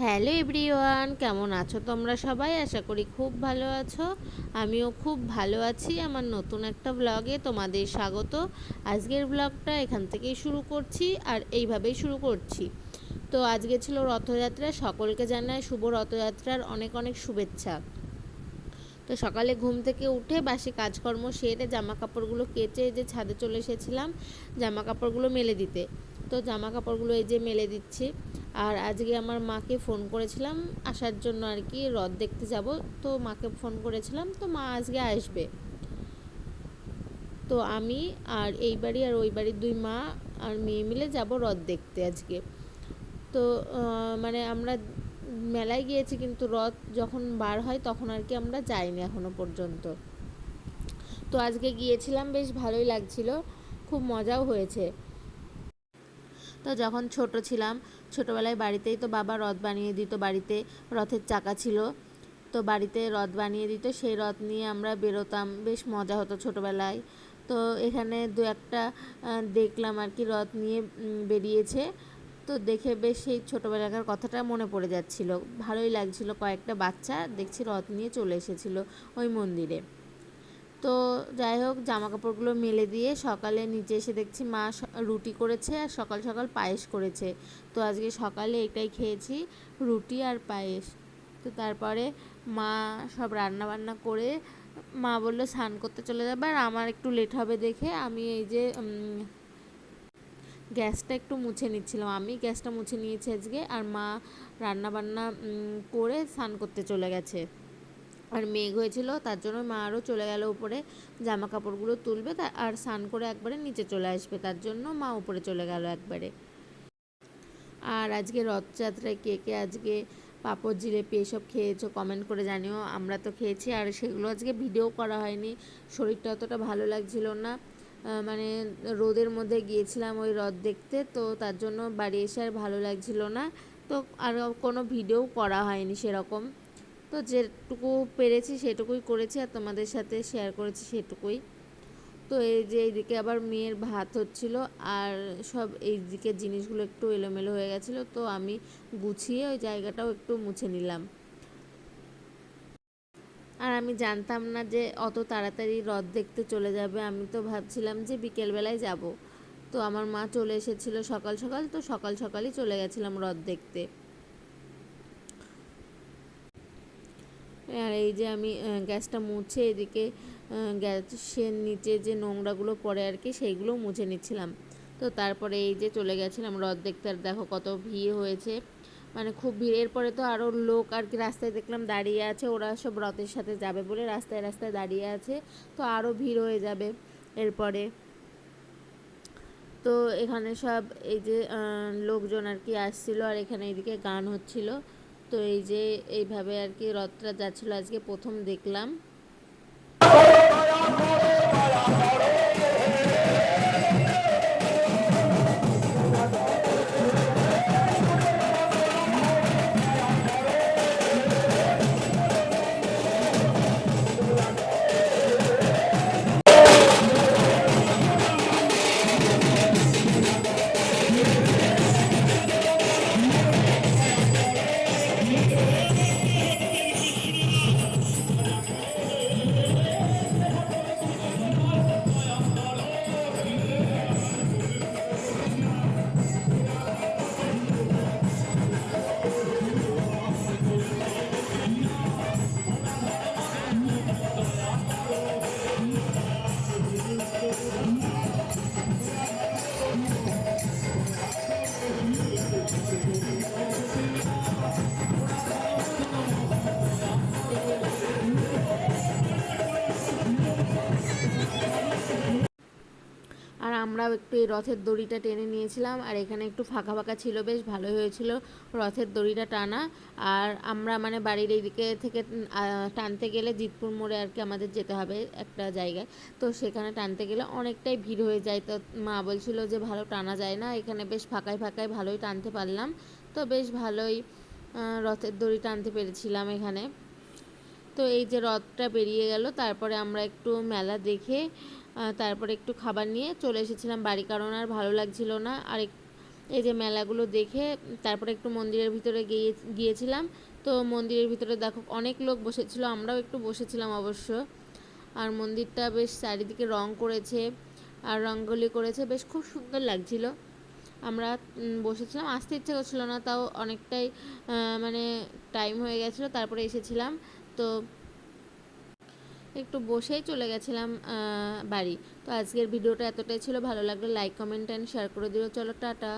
Hello everyone, কেমন আছো তোমরা সবাই? আশা করি খুব ভালো আছো। আমিও খুব ভালো আছি। আমার নতুন একটা ব্লগে তোমাদের স্বাগত। আজকের ব্লগটা এখান থেকেই শুরু করছি আর এইভাবেই শুরু করছি। তো আজকে ছিল রথযাত্রা। সকলকে জানায় শুভ রথযাত্রার অনেক অনেক শুভেচ্ছা। তো সকালে ঘুম থেকে উঠে বাসি কাজকর্ম সেরে জামা কাপড়গুলো কেচে যে ছাদে চলে এসেছিলাম জামা কাপড়গুলো মেলে দিতে। তো জামা কাপড়গুলো এই যে মেলে দিচ্ছি। আর আজকে আমার মাকে ফোন করেছিলাম আসার জন্য আর কি, রথ দেখতে যাব। তো মাকে ফোন করেছিলাম, তো মা আজকে আসবে। তো আমি আর এই বাড়ি আর ওই বাড়ির দুই মা আর মেয়ে মিলে যাব রথ দেখতে আজকে। তো মানে আমরা মেলায় গিয়েছি কিন্তু রথ যখন বার হয় তখন আর কি আমরা যাইনি এখনও পর্যন্ত। তো আজকে গিয়েছিলাম, বেশ ভালোই লাগছিল। খুব মজাও হয়েছে। তো যখন ছোট ছিলাম ছোটোবেলায় বাড়িতেই তো বাবা রথ বানিয়ে দিত, বাড়িতে রথের চাকা ছিল। তো বাড়িতে রথ বানিয়ে দিত, সেই রথ নিয়ে আমরা বেরোতাম, বেশ মজা হতো ছোটোবেলায়। তো এখানে দু একটা দেখলাম আর কি রথ নিয়ে বেরিয়েছে। তো দেখে বেশ সেই ছোটোবেলাকার কথাটা মনে পড়ে যাচ্ছিল। ভালোই লাগছিল, কয়েকটা বাচ্চা দেখছি রথ নিয়ে চলে এসেছিল ওই মন্দিরে। তো যাই হোক জামা কাপড়গুলো মেলে দিয়ে সকালে নিচে এসে দেখছি মা রুটি করেছে আর সকাল সকাল পায়েস করেছে। তো আজকে সকালে এটাই খেয়েছি, রুটি আর পায়েস। তো তারপরে মা সব রান্না বান্না করে, মা বলল, স্নান করতে চলে যাবে আর আমার একটু লেট হবে দেখে আমি এই যে গ্যাসটা একটু মুছে নিচ্ছিলাম। আমি গ্যাসটা মুছে নিয়েছি আজকে আর মা রান্না বান্না করে স্নান করতে চলে গেছে। আর মেঘ হয়েছিল, তার জন্য মা আরও চলে গেল উপরে জামা কাপড়গুলো তুলবে আর স্নান করে একবারে নিচে চলে আসবে, তার জন্য মা উপরে চলে গেল একবারে। আর আজকে রথযাত্রায় কে কে আজকে পাঁপড় জিলেপি এসব খেয়েছো কমেন্ট করে জানিও, আমরা তো খেয়েছি, আর সেগুলো আজকে ভিডিও করা হয়নি, শরীরটা অতটা ভালো লাগছিল না মানে রোদের মধ্যে গিয়েছিলাম ওই রথ দেখতে, তো তার জন্য বাড়ি এসে আর ভালো লাগছিল না, তো আর কোনো ভিডিও করা হয়নি সেরকম। তো যেটুকু পেরেছি সেটুকুই করেছি আর তোমাদের সাথে শেয়ার করেছি সেটুকুই। তো এই যে এইদিকে আবার মেয়ের ভাত হচ্ছিল আর সব এই দিকে জিনিসগুলো একটু এলোমেলো হয়ে গেছিল, তো আমি গুছিয়ে ওই জায়গাটাও একটু মুছে নিলাম। আর আমি জানতাম না যে অত তাড়াতাড়ি রথ দেখতে চলে যাবে, আমি তো ভাবছিলাম যে বিকেলবেলায় যাব। তো আমার মা চলে এসেছিল সকাল সকাল, তো সকাল সকালই চলে গেছিলাম রথ দেখতে। আর এই যে আমি গ্যাসটা মুছে এদিকে গ্যাসের নিচে যে নোংরাগুলো পড়ে আর কি সেইগুলো মুছে নিচ্ছিলাম। তো তারপরে এই যে চলে গেছিলাম রথ দেখতে আর দেখো কত ভিড় হয়েছে। মানে খুব ভিড়ের পরে তো আরও লোক আর কি রাস্তায় দেখলাম দাঁড়িয়ে আছে, ওরা সব রথের সাথে যাবে বলে রাস্তায় রাস্তায় দাঁড়িয়ে আছে। তো আরও ভিড় হয়ে যাবে এরপরে। তো এখানে সব এই যে লোকজন আর কি আসছিল আর এখানে এদিকে গান হচ্ছিল। তো এই যে এইভাবে আর কি রথটা যাচ্ছিল আজকে প্রথম দেখলাম। আমরাও একটু এই রথের দড়িটা টেনে নিয়েছিলাম, আর এখানে একটু ফাঁকা ফাঁকা ছিল, বেশ ভালো হয়েছিল রথের দড়িটা টানা। আর আমরা মানে বাড়ির এইদিকে থেকে টানতে গেলে জিতপুর মোড়ে আর কি আমাদের যেতে হবে একটা জায়গায়। তো সেখানে টানতে গেলে অনেকটাই ভিড় হয়ে যায়। তো মা বলছিল যে ভালো টানা যায় না, এখানে বেশ ফাঁকায় ফাঁকায় ভালোই টানতে পারলাম। তো বেশ ভালোই রথের দড়ি টানতে পেরেছিলাম এখানে। তো এই যে রথটা বেরিয়ে গেল, তারপরে আমরা একটু মেলা দেখে তারপরে একটু খাবার নিয়ে চলে এসেছিলাম বাড়ি। কারণ আর ভালো লাগছিল না। আর এই যে মেলাগুলো দেখে, তারপরে একটু মন্দিরের ভিতরে গিয়ে, গিয়েছিলাম। তো মন্দিরের ভিতরে দেখো অনেক লোক বসেছিল, আমরাও একটু বসেছিলাম অবশ্য। আর মন্দিরটা বেশ চারিদিকে রং করেছে, আর রঙ্গোলি করেছে, বেশ খুব সুন্দর লাগছিল। আমরা বসেছিলাম, আসতে ইচ্ছে করছিল না, তাও অনেকটাই মানে টাইম হয়ে গেছিল, তারপরে এসেছিলাম। তো একটু বসেই চলে গেছিলাম বাড়ি। তো আজকের ভিডিওটা এতটাই ছিল। ভালো লাগলে লাইক কমেন্ট অ্যান্ড শেয়ার করে দিও। চলো, টাটা।